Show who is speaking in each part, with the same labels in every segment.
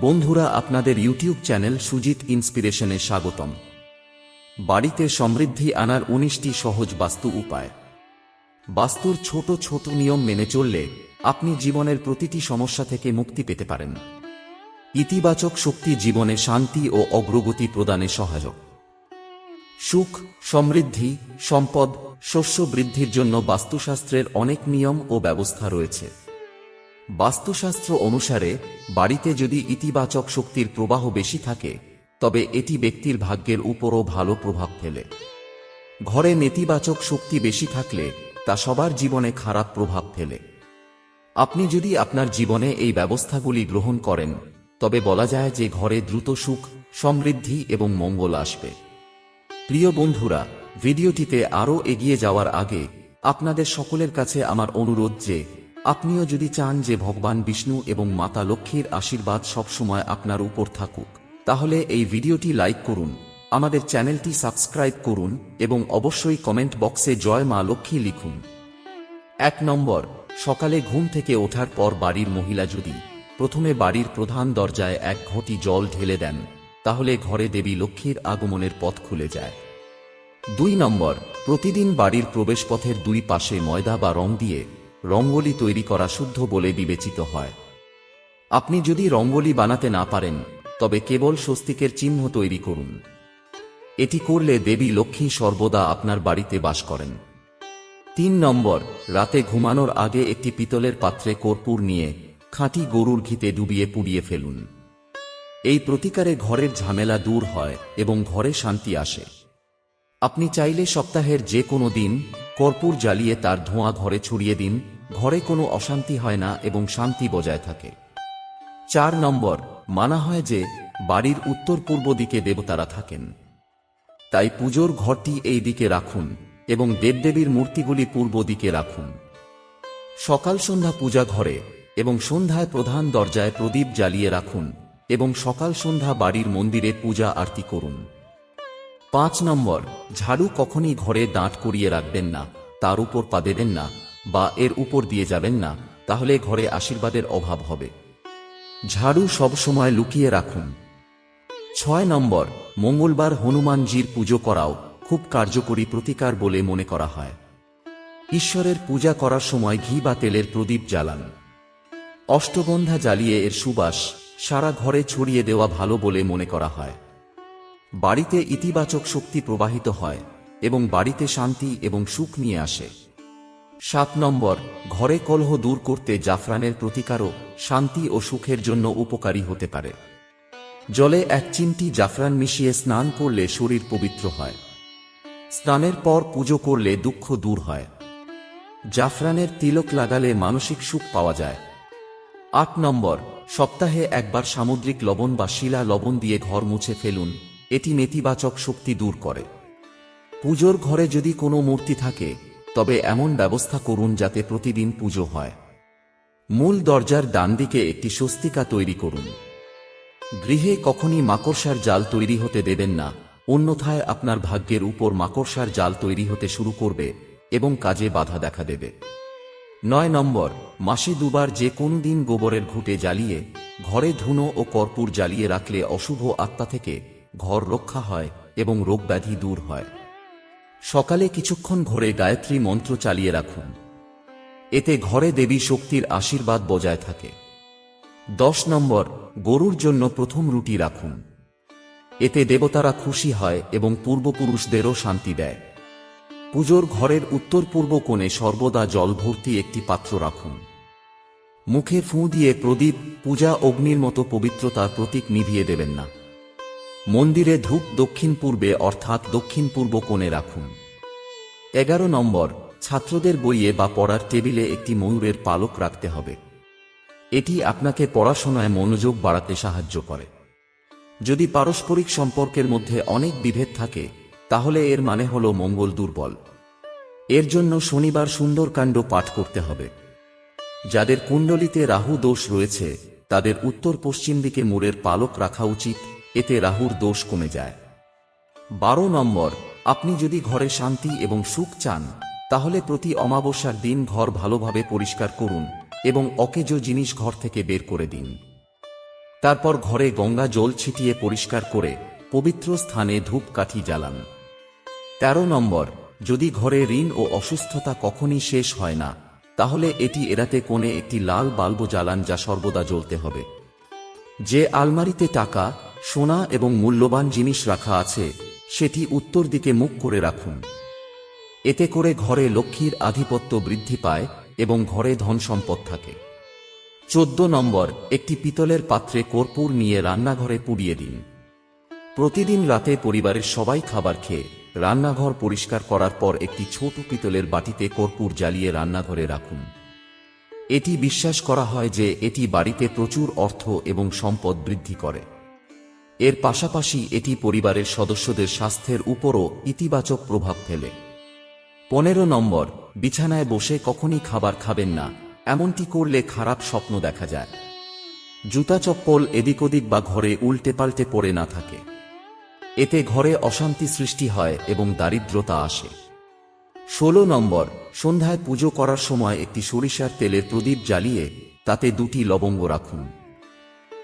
Speaker 1: বন্ধুরা, আপনাদের YouTube channel Sujit ইন্সপিরেশনে স্বাগতম। বাড়িতে সমৃদ্ধি আনার উনিশটি সহজ বাস্তু উপায়। বাস্তুর ছোট ছোট নিয়ম মেনে চললে আপনি জীবনের প্রতিটি সমস্যা থেকে মুক্তি পেতে পারেন। ইতিবাচক শক্তি জীবনে শান্তি ও অগ্রগতি প্রদানে সহায়ক। সুখ, সমৃদ্ধি, সম্পদ, শস্য বৃদ্ধির জন্য বাস্তুশাস্ত্রের অনেক নিয়ম ও ব্যবস্থা রয়েছে। বাস্তুশাস্ত্র অনুসারে, বাড়িতে যদি ইতিবাচক শক্তির প্রবাহ বেশি থাকে, তবে এটি ব্যক্তির ভাগ্যের উপরও ভালো প্রভাব ফেলে। ঘরে নেতিবাচক শক্তি বেশি থাকলে, তা সবার জীবনে খারাপ প্রভাব ফেলে। আপনি যদি আপনার জীবনে এই ব্যবস্থাগুলি গ্রহণ করেন, তবে বলা যায় যে ঘরে দ্রুত সুখ, সমৃদ্ধি এবং মঙ্গল আসবে। প্রিয় বন্ধুরা, ভিডিওটিতে আরও এগিয়ে যাওয়ার আগে, আপনাদের সকলের কাছে আমার অনুরোধ যে আপনিও যদি চান যে ভগবান বিষ্ণু এবং মাতা লক্ষ্মীর আশীর্বাদ সবসময় আপনার উপর থাকুক, তাহলে এই ভিডিওটি লাইক করুন, আমাদের চ্যানেলটি সাবস্ক্রাইব করুন এবং অবশ্যই কমেন্ট বক্সে জয় মা লক্ষ্মী লিখুন। এক নম্বর, সকালে ঘুম থেকে ওঠার পর বাড়ির মহিলা যদি প্রথমে বাড়ির প্রধান দরজায় এক ঘটি জল ঢেলে দেন, তাহলে ঘরে দেবী লক্ষ্মীর আগমনের পথ খুলে যায়। দুই নম্বর, প্রতিদিন বাড়ির প্রবেশপথের দুই পাশে ময়দা বা রং দিয়ে রঙ্গোলি তৈরি করা শুদ্ধ বলে বিবেচিত হয়। আপনি যদি রঙ্গোলি বানাতে না পারেন, তবে কেবল স্বস্তিকের চিহ্ন তৈরি করুন। এটি করলে দেবী লক্ষ্মী সর্বদা আপনার বাড়িতে বাস করেন। তিন নম্বর, রাতে ঘুমানোর আগে একটি পিতলের পাত্রে কর্পূর নিয়ে খাঁটি গরুর ঘিতে ডুবিয়ে পুড়িয়ে ফেলুন। এই প্রতিকারে ঘরের ঝামেলা দূর হয় এবং ঘরে শান্তি আসে। আপনি চাইলে সপ্তাহের যে কোনো দিন কর্পূর জ্বালিয়ে তার ধোঁয়া ঘরে ছড়িয়ে দিন, ঘরে কোনো অশান্তি হয় না এবং শান্তি বজায় থাকে। চার নম্বর, মানা হয় যে বাড়ির উত্তর পূর্ব দিকে দেবতারা থাকেন। তাই পুজোর ঘরটি এই দিকে রাখুন এবং দেবদেবীর মূর্তিগুলি পূর্ব দিকে রাখুন। সকাল সন্ধ্যা পূজা ঘরে এবং সন্ধ্যায় প্রধান দরজায় প্রদীপ জ্বালিয়ে রাখুন এবং সকাল সন্ধ্যা বাড়ির মন্দিরে পূজা আরতি করুন। পাঁচ নম্বর, ঝাড়ু কখনই ঘরে দাঁট করিয়ে রাখবেন না, তার উপর পা দেবেন না, বা এর উপর দিয়ে যাবেন না, তাহলে ঘরে আশীর্বাদের অভাব হবে। ঝাড়ু সবসময় লুকিয়ে রাখুন। ছয় নম্বর, মঙ্গলবার হনুমানজির পুজো করাও খুব কার্যকরী প্রতিকার বলে মনে করা হয়। ঈশ্বরের পূজা করার সময় ঘি বা তেলের প্রদীপ জ্বালান। অষ্টগন্ধা জ্বালিয়ে এর সুবাস সারা ঘরে ছড়িয়ে দেওয়া ভালো বলে মনে করা হয়। বাড়িতে ইতিবাচক শক্তি প্রবাহিত হয় এবং বাড়িতে শান্তি এবং সুখ নিয়ে আসে। সাত নম্বর, ঘরে কলহ দূর করতে জাফরানের প্রতিকারও শান্তি ও সুখের জন্য উপকারী হতে পারে। জলে এক চিমটি জাফরান মিশিয়ে স্নান করলে শরীর পবিত্র হয়। স্নানের পর পুজো করলে দুঃখ দূর হয়। জাফরানের তিলক লাগালে মানসিক সুখ পাওয়া যায়। আট নম্বর, সপ্তাহে একবার সামুদ্রিক লবণ বা শিলা লবণ দিয়ে ঘর মুছে ফেলুন। এটি নেতিবাচক শক্তি দূর করে। পুজোর ঘরে যদি কোনো মূর্তি থাকে, তবে এমন ব্যবস্থা করুন যাতে প্রতিদিন পুজো হয়। মূল দরজার ডান দিকে একটি স্বস্তিকা তৈরি করুন। গৃহে কখনই মাকড়সার জাল তৈরি হতে দেবেন না, অন্যথায় আপনার ভাগ্যের উপর মাকড়সার জাল তৈরি হতে শুরু করবে এবং কাজে বাধা দেখা দেবে। নয় নম্বর, মাসে দুবার যে কোনো দিন গোবরের ঘুটে জ্বালিয়ে, ঘরে ধুনো ও কর্পূর জ্বালিয়ে রাখলে অশুভ আত্মা থেকে ঘর রক্ষা হয় এবং রোগব্যাধি দূর হয়। সকালে কিছুক্ষণ ঘরে গায়ত্রী মন্ত্র চালিয়ে রাখুন। এতে ঘরে দেবী শক্তির আশীর্বাদ বজায় থাকে। দশ নম্বর, গরুর জন্য প্রথম রুটি রাখুন। এতে দেবতারা খুশি হয় এবং পূর্বপুরুষদেরও শান্তি দেয়। পুজোর ঘরের উত্তর পূর্ব কোণে সর্বদা জল ভর্তি একটি পাত্র রাখুন। মুখে ফুঁ দিয়ে প্রদীপ, পূজা অগ্নির মতো পবিত্রতার প্রতীক নিভিয়ে দেবেন না। মন্দিরে ধূপ দক্ষিণ পূর্বে অর্থাৎ দক্ষিণ পূর্ব কোণে রাখুন। এগারো নম্বর, ছাত্রদের বইয়ে বা পড়ার টেবিলে একটি ময়ূরের পালক রাখতে হবে। এটি আপনাকে পড়াশোনায় মনোযোগ বাড়াতে সাহায্য করে। যদি পারস্পরিক সম্পর্কের মধ্যে অনেক বিভেদ থাকে, তাহলে এর মানে হল মঙ্গল দুর্বল। এর জন্য শনিবার সুন্দরকাণ্ড পাঠ করতে হবে। যাদের কুণ্ডলিতে রাহু দোষ রয়েছে, তাদের উত্তর পশ্চিম দিকে মোড়ের পালক রাখা উচিত। এতে রাহুর দোষ কমে যায়। বারো নম্বর, আপনি যদি ঘরে শান্তি এবং সুখ চান, তাহলে প্রতি অমাবস্যার দিন ঘর ভালোভাবে পরিষ্কার করুন এবং অকেজো জিনিস ঘর থেকে বের করে দিন। তারপর ঘরে গঙ্গা জল ছিটিয়ে পরিষ্কার করে পবিত্র স্থানে ধূপকাঠি জ্বালান। তেরো নম্বর, যদি ঘরে ঋণ ও অসুস্থতা কখনই শেষ হয় না, তাহলে এটি এড়াতে কোণে একটি লাল বাল্ব জ্বালান যা সর্বদা জ্বলতে হবে। যে আলমারিতে টাকা সোনা এবং মূল্যবান জিনিস রাখা আছে, সেটি উত্তর দিকে মুখ করে রাখুন। এতে করে ঘরে লক্ষ্মীর আধিপত্য বৃদ্ধি পায় এবং ঘরে ধন সম্পদ থাকে। চোদ্দ নম্বর, একটি পিতলের পাত্রে কর্পূর নিয়ে রান্নাঘরে পুড়িয়ে দিন। প্রতিদিন রাতে পরিবারের সবাই খাবার খেয়ে রান্নাঘর পরিষ্কার করার পর একটি ছোট পিতলের বাটিতে কর্পূর জ্বালিয়ে রান্নাঘরে রাখুন। এটি বিশ্বাস করা হয় যে এটি বাড়িতে প্রচুর অর্থ এবং সম্পদ বৃদ্ধি করে। এর পাশাপাশি এটি পরিবারের সদস্যদের স্বাস্থ্যের উপরও ইতিবাচক প্রভাব ফেলে। পনেরো নম্বর, বিছানায় বসে কখনই খাবার খাবেন না, এমনটি করলে খারাপ স্বপ্ন দেখা যায়। জুতা চপ্পল এদিক ওদিক বা ঘরে উল্টে পাল্টে পড়ে না থাকে। এতে ঘরে অশান্তি সৃষ্টি হয় এবং দারিদ্রতা আসে। ষোলো নম্বর, সন্ধ্যায় পুজো করার সময় একটি সরিষার তেলের প্রদীপ জ্বালিয়ে তাতে দুটি লবঙ্গ রাখুন।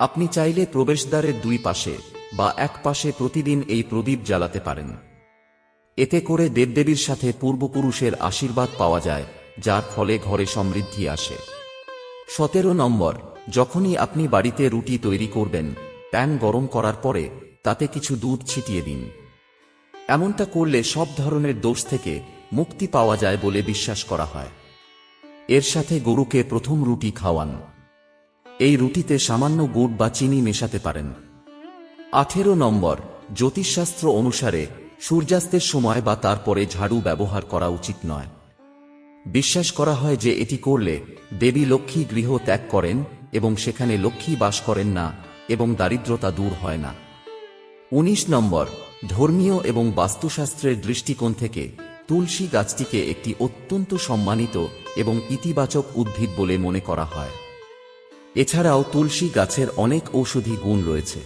Speaker 1: আপনি চাইলে প্রবেশদ্বারের দুই পাশে বা এক পাশে প্রতিদিন এই প্রদীপ জ্বালাতে পারেন। এতে করে দেবদেবীর সাথে পূর্বপুরুষের আশীর্বাদ পাওয়া যায়, যার ফলে ঘরে সমৃদ্ধি আসে। সতেরো নম্বর, যখনই আপনি বাড়িতে রুটি তৈরি করবেন, প্যান গরম করার পরে তাতে কিছু দুধ ছিটিয়ে দিন। এমনটা করলে সব ধরনের দোষ থেকে মুক্তি পাওয়া যায় বলে বিশ্বাস করা হয়। এর সাথে গরুকে প্রথম রুটি খাওয়ান। এই রুটিতে সামান্য গুড় বা চিনি মেশাতে পারেন। আঠেরো নম্বর, জ্যোতিষশাস্ত্র অনুসারে সূর্যাস্তের সময় বা তারপরে ঝাড়ু ব্যবহার করা উচিত নয়। বিশ্বাস করা হয় যে এটি করলে দেবী লক্ষ্মী গৃহ ত্যাগ করেন এবং সেখানে লক্ষ্মী বাস করেন না এবং দারিদ্রতা দূর হয় না। উনিশ নম্বর, ধর্মীয় এবং বাস্তুশাস্ত্রের দৃষ্টিকোণ থেকে তুলসী গাছটিকে একটি অত্যন্ত সম্মানিত এবং ইতিবাচক উদ্ভিদ বলে মনে করা হয়। এছাড়াও তুলসী গাছের অনেক ঔষধি গুণ রয়েছে।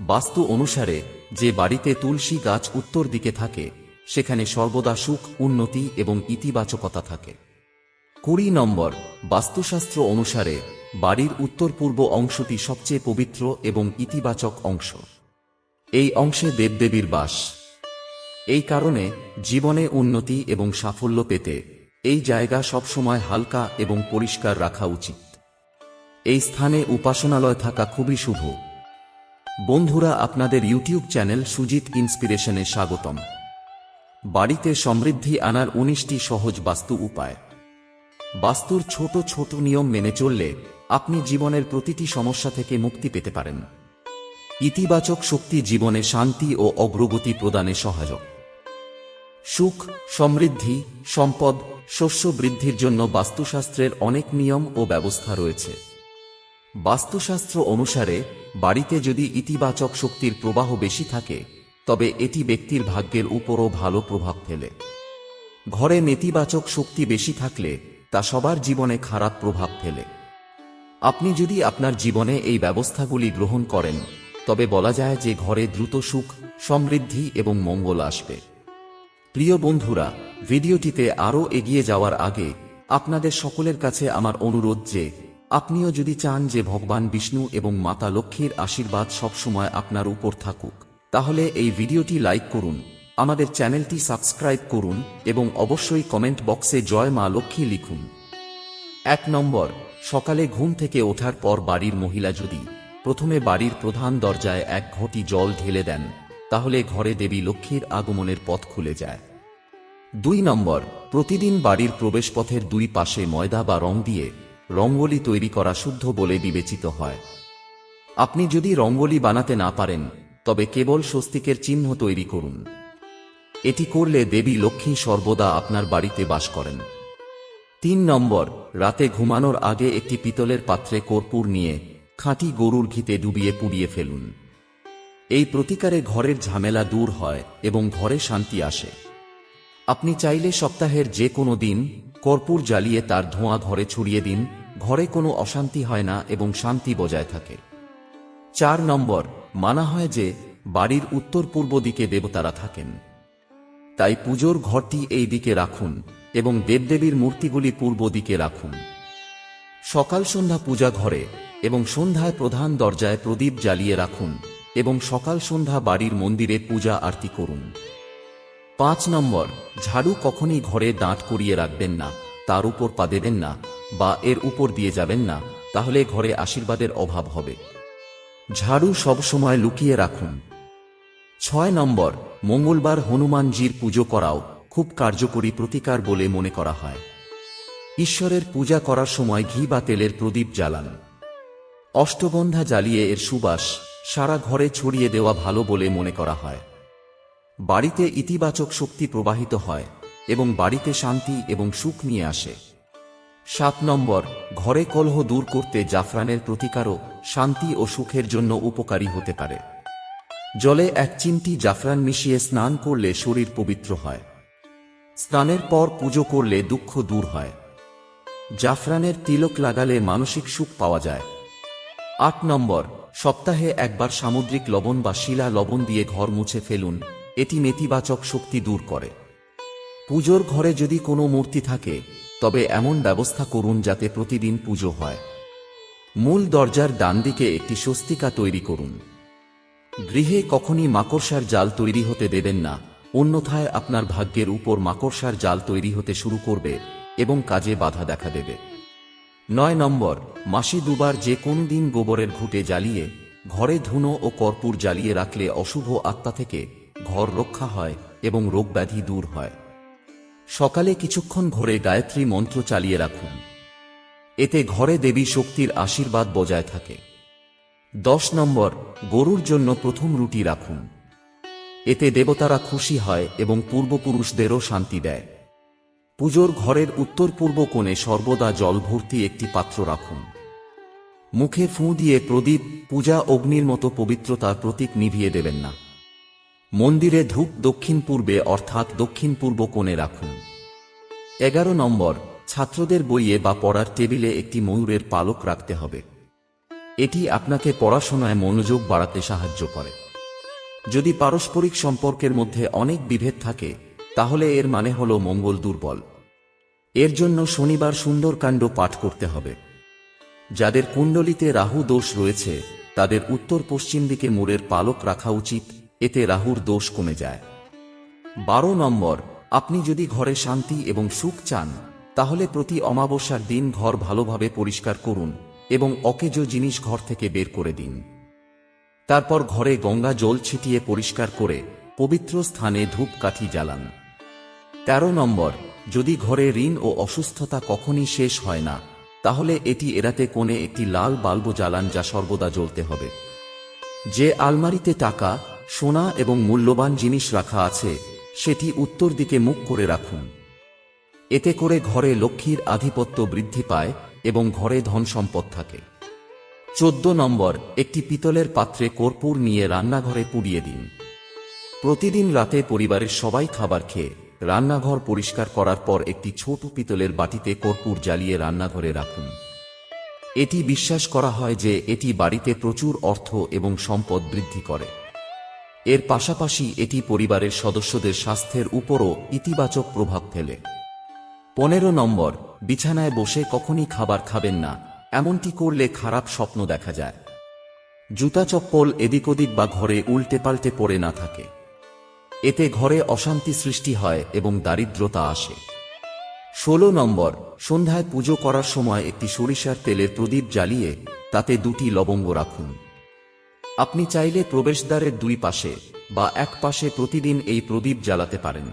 Speaker 1: বাস্তু অনুসারে, যে বাড়িতে তুলসী গাছ উত্তর দিকে থাকে, সেখানে সর্বদা সুখ, উন্নতি এবং ইতিবাচকতা থাকে। কুড়ি নম্বর, বাস্তুশাস্ত্র অনুসারে, বাড়ির উত্তর পূর্ব অংশটি সবচেয়ে পবিত্র এবং ইতিবাচক অংশ। এই অংশে দেবদেবীর বাস। এই কারণে, জীবনে উন্নতি এবং সাফল্য পেতে, এই জায়গা সবসময় হালকা এবং পরিষ্কার রাখা উচিত। এই স্থানে উপাসনালয় থাকা খুবই শুভ। বন্ধুরা, আপনাদের ইউটিউব চ্যানেল সুজিত ইন্সপিরেশনে স্বাগতম। বাড়িতে সমৃদ্ধি আনার উনিশটি সহজ বাস্তু উপায়। বাস্তুর ছোট ছোট নিয়ম মেনে চললে আপনি জীবনের প্রতিটি সমস্যা থেকে মুক্তি পেতে পারেন। ইতিবাচক শক্তি জীবনে শান্তি ও অগ্রগতি প্রদানে সহায়ক। সুখ, সমৃদ্ধি, সম্পদ, শস্য বৃদ্ধির জন্য বাস্তুশাস্ত্রের অনেক নিয়ম ও ব্যবস্থা রয়েছে। বাস্তুশাস্ত্র অনুসারে, বাড়িতে যদি ইতিবাচক শক্তির প্রবাহ বেশি থাকে, তবে এটি ব্যক্তির ভাগ্যের উপরও ভালো প্রভাব ফেলে। ঘরে নেতিবাচক শক্তি বেশি থাকলে, তা সবার জীবনে খারাপ প্রভাব ফেলে। আপনি যদি আপনার জীবনে এই ব্যবস্থাগুলি গ্রহণ করেন, তবে বলা যায় যে ঘরে দ্রুত সুখ, সমৃদ্ধি এবং মঙ্গল আসবে। প্রিয় বন্ধুরা, ভিডিওটিতে আরও এগিয়ে যাওয়ার আগে, আপনাদের সকলের কাছে আমার অনুরোধ যে আপনিও যদি চান যে ভগবান বিষ্ণু এবং মাতা লক্ষ্মীর আশীর্বাদ সবসময় আপনার উপর থাকুক, তাহলে এই ভিডিওটি লাইক করুন, আমাদের চ্যানেলটি সাবস্ক্রাইব করুন এবং অবশ্যই কমেন্ট বক্সে জয় মা লক্ষ্মী লিখুন। এক নম্বর, সকালে ঘুম থেকে ওঠার পর বাড়ির মহিলা যদি প্রথমে বাড়ির প্রধান দরজায় এক ঘটি জল ঢেলে দেন, তাহলে ঘরে দেবী লক্ষ্মীর আগমনের পথ খুলে যায়। দুই নম্বর, প্রতিদিন বাড়ির প্রবেশপথের দুই পাশে ময়দা বা রং দিয়ে রঙ্গোলি তৈরি করা শুদ্ধ বলে বিবেচিত হয়। আপনি যদি রঙ্গোলি বানাতে না পারেন, তবে কেবল স্বস্তিকের চিহ্ন তৈরি করুন। এটি করলে দেবী লক্ষ্মী সর্বদা আপনার বাড়িতে বাস করেন। তিন নম্বর, রাতে ঘুমানোর আগে একটি পিতলের পাত্রে কর্পূর নিয়ে খাঁটি গরুর ঘিতে ডুবিয়ে পুড়িয়ে ফেলুন। এই প্রতিকারে ঘরের ঝামেলা দূর হয় এবং ঘরে শান্তি আসে। আপনি চাইলে সপ্তাহের যে কোনো দিন কর্পূর জ্বালিয়ে তার ধোঁয়া ঘরে ছড়িয়ে দিন ঘরে কোনো অশান্তি হয় না এবং শান্তি বজায় থাকে। চার নম্বর, মানা হয় যে বাড়ির উত্তর পূর্ব দিকে দেবতারা থাকেন। তাই পুজোর ঘরটি এই দিকে রাখুন এবং দেবদেবীর মূর্তিগুলি পূর্ব দিকে রাখুন। সকাল সন্ধ্যা পূজা ঘরে এবং সন্ধ্যায় প্রধান দরজায় প্রদীপ জ্বালিয়ে রাখুন এবং সকাল সন্ধ্যা বাড়ির মন্দিরে পূজা আরতি করুন। পাঁচ নম্বর, ঝাড়ু কখনই ঘরে দাঁত করিয়ে রাখবেন না, তার উপর পা দেবেন না বা এর উপর দিয়ে যাবেন না, তাহলে ঘরে আশীর্বাদের অভাব হবে। ঝাড়ু সবসময় লুকিয়ে রাখুন। ছয় নম্বর, মঙ্গলবার হনুমানজির পুজো করাও খুব কার্যকরী প্রতিকার বলে মনে করা হয়। ঈশ্বরের পূজা করার সময় ঘি বা তেলের প্রদীপ জ্বালান। অষ্টগন্ধা জ্বালিয়ে এর সুবাস সারা ঘরে ছড়িয়ে দেওয়া ভালো বলে মনে করা হয়। বাড়িতে ইতিবাচক শক্তি প্রবাহিত হয় এবং বাড়িতে শান্তি এবং সুখ নিয়ে আসে। সাত নম্বর, ঘরে কলহ দূর করতে জাফরানের প্রতিকারও শান্তি ও সুখের জন্য উপকারী হতে পারে। জলে এক চিমটি জাফরান মিশিয়ে স্নান করলে শরীর পবিত্র হয়। স্নানের পর পুজো করলে দুঃখ দূর হয়। জাফরানের তিলক লাগালে মানসিক সুখ পাওয়া যায়। আট নম্বর, সপ্তাহে একবার সামুদ্রিক লবণ বা শিলা লবণ দিয়ে ঘর মুছে ফেলুন, এটি নেতিবাচক শক্তি দূর করে। পুজোর ঘরে যদি কোনো মূর্তি থাকে তবে এমন ব্যবস্থা করুন যাতে প্রতিদিন পুজো হয়। মূল দরজার ডান দিকে একটি স্বস্তিকা তৈরি করুন। গৃহে কখনই মাকড়সার জাল তৈরি হতে দেবেন না। অন্যথায় আপনার ভাগ্যের উপর মাকড়সার জাল তৈরি হতে শুরু করবে এবং কাজে বাধা দেখা দেবে। নয় নম্বর, মাসে দুবার যে কোন দিন গোবরের ঘুটে জ্বালিয়ে, ঘরে ধুনো ও কর্পূর জ্বালিয়ে রাখলে অশুভ আত্মা থেকে ঘর রক্ষা হয় এবং রোগব্যাধি দূর হয়। সকালে কিছুক্ষণ ঘরে গায়ত্রী মন্ত্র চালিয়ে রাখুন। এতে ঘরে দেবী শক্তির আশীর্বাদ বজায় থাকে। দশ নম্বর, গরুর জন্য প্রথম রুটি রাখুন। এতে দেবতারা খুশি হয় এবং পূর্বপুরুষদেরও শান্তি দেয়। পুজোর ঘরের উত্তর পূর্ব কোণে সর্বদা জল ভর্তি একটি পাত্র রাখুন। মুখে ফুঁ দিয়ে প্রদীপ, পূজা অগ্নির মতো পবিত্রতার প্রতীক নিভিয়ে দেবেন না। মন্দিরে ধূপ দক্ষিণ পূর্বে অর্থাৎ দক্ষিণ পূর্ব কোণে রাখুন। এগারো নম্বর, ছাত্রদের বইয়ে বা পড়ার টেবিলে একটি ময়ূরের পালক রাখতে হবে। এটি আপনাকে পড়াশোনায় মনোযোগ বাড়াতে সাহায্য করে। যদি পারস্পরিক সম্পর্কের মধ্যে অনেক বিভেদ থাকে, তাহলে এর মানে হল মঙ্গল দুর্বল। এর জন্য শনিবার সুন্দরকাণ্ড পাঠ করতে হবে। যাদের কুণ্ডলিতে রাহু দোষ রয়েছে, তাদের উত্তর পশ্চিম দিকে মোড়ের পালক রাখা উচিত এতে রাহুর দোষ কমে যায়। বারো নম্বর, আপনি যদি ঘরে শান্তি এবং সুখ চান, তাহলে প্রতি অমাবস্যার দিন ঘর ভালোভাবে পরিষ্কার করুন এবং অকেজ জিনিস ঘর থেকে বের করে দিন। তারপর ঘরে গঙ্গা জল ছিটিয়ে পরিষ্কার করে পবিত্র স্থানে ধূপকাঠি জ্বালান। তেরো নম্বর, যদি ঘরে ঋণ ও অসুস্থতা কখনই শেষ হয় না, তাহলে এটি এড়াতে কোণে একটি লাল বাল্ব জ্বালান যা সর্বদা জ্বলতে হবে। যে আলমারিতে টাকা সোনা এবং মূল্যবান জিনিস রাখা আছে, সেটি উত্তর দিকে মুখ করে রাখুন। এতে করে ঘরে লক্ষ্মীর আধিপত্য বৃদ্ধি পায় এবং ঘরে ধন সম্পদ থাকে। চোদ্দ নম্বর, একটি পিতলের পাত্রে কর্পূর নিয়ে রান্নাঘরে পুড়িয়ে দিন। প্রতিদিন রাতে পরিবারের সবাই খাবার খেয়ে, রান্নাঘর পরিষ্কার করার পর একটি ছোট পিতলের বাটিতে কর্পূর জ্বালিয়ে রান্নাঘরে রাখুন। এটি বিশ্বাস করা হয় যে এটি বাড়িতে প্রচুর অর্থ এবং সম্পদ বৃদ্ধি করে। এর পাশাপাশি এটি পরিবারের সদস্যদের স্বাস্থ্যের উপরও ইতিবাচক প্রভাব ফেলে। পনেরো নম্বর, বিছানায় বসে কখনই খাবার খাবেন না, এমনটি করলে খারাপ স্বপ্ন দেখা যায়। জুতা চপ্পল এদিক ওদিক বা ঘরে উল্টে পাল্টে পড়ে না থাকে। এতে ঘরে অশান্তি সৃষ্টি হয় এবং দারিদ্রতা আসে। ষোলো নম্বর, সন্ধ্যায় পুজো করার সময় একটি সরিষার তেলের প্রদীপ জ্বালিয়ে তাতে দুটি লবঙ্গ রাখুন। আপনি চাইলে প্রবেশদ্বারের দুই পাশে বা এক পাশে প্রতিদিন এই প্রদীপ জ্বালাতে পারেন।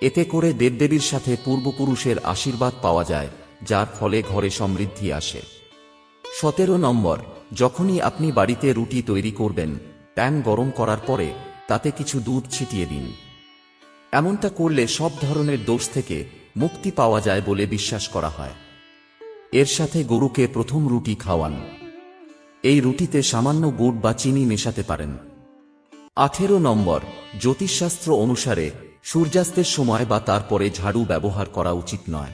Speaker 1: এতে করে দেবদেবীর সাথে পূর্বপুরুষের আশীর্বাদ পাওয়া যায়, যার ফলে ঘরে সমৃদ্ধি আসে। সতেরো নম্বর, যখনই আপনি বাড়িতে রুটি তৈরি করবেন, প্যান গরম করার পরে তাতে কিছু দুধ ছিটিয়ে দিন। এমনটা করলে সব ধরনের দোষ থেকে মুক্তি পাওয়া যায় বলে বিশ্বাস করা হয়। এর সাথে গরুকে প্রথম রুটি খাওয়ান। এই রুটিতে সামান্য গুড় বা চিনি মেশাতে পারেন। আঠেরো নম্বর, জ্যোতিষশাস্ত্র অনুসারে সূর্যাস্তের সময় বা তারপরে ঝাড়ু ব্যবহার করা উচিত নয়।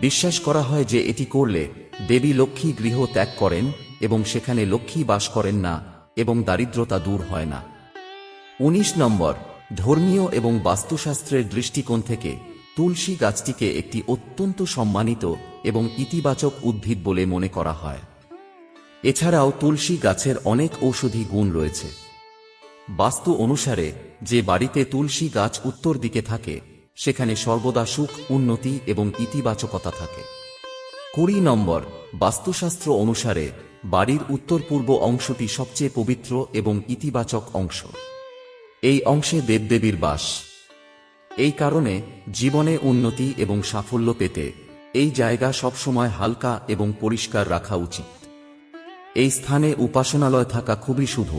Speaker 1: বিশ্বাস করা হয় যে এটি করলে দেবী লক্ষ্মী গৃহ ত্যাগ করেন এবং সেখানে লক্ষ্মী বাস করেন না এবং দারিদ্রতা দূর হয় না। উনিশ নম্বর, ধর্মীয় এবং বাস্তুশাস্ত্রের দৃষ্টিকোণ থেকে তুলসী গাছটিকে একটি অত্যন্ত সম্মানিত এবং ইতিবাচক উদ্ভিদ বলে মনে করা হয়। এছাড়াও তুলসী গাছের অনেক ঔষধি গুণ রয়েছে। বাস্তু অনুসারে, যে বাড়িতে তুলসী গাছ উত্তর দিকে থাকে, সেখানে সর্বদা সুখ, উন্নতি এবং ইতিবাচকতা থাকে। কুড়ি নম্বর, বাস্তুশাস্ত্র অনুসারে, বাড়ির উত্তর পূর্ব অংশটি সবচেয়ে পবিত্র এবং ইতিবাচক অংশ। এই অংশে দেবদেবীর বাস। এই কারণে, জীবনে উন্নতি এবং সাফল্য পেতে, এই জায়গা সবসময় হালকা এবং পরিষ্কার রাখা উচিত। এই স্থানে উপাসনালয় থাকা খুবই শুভ।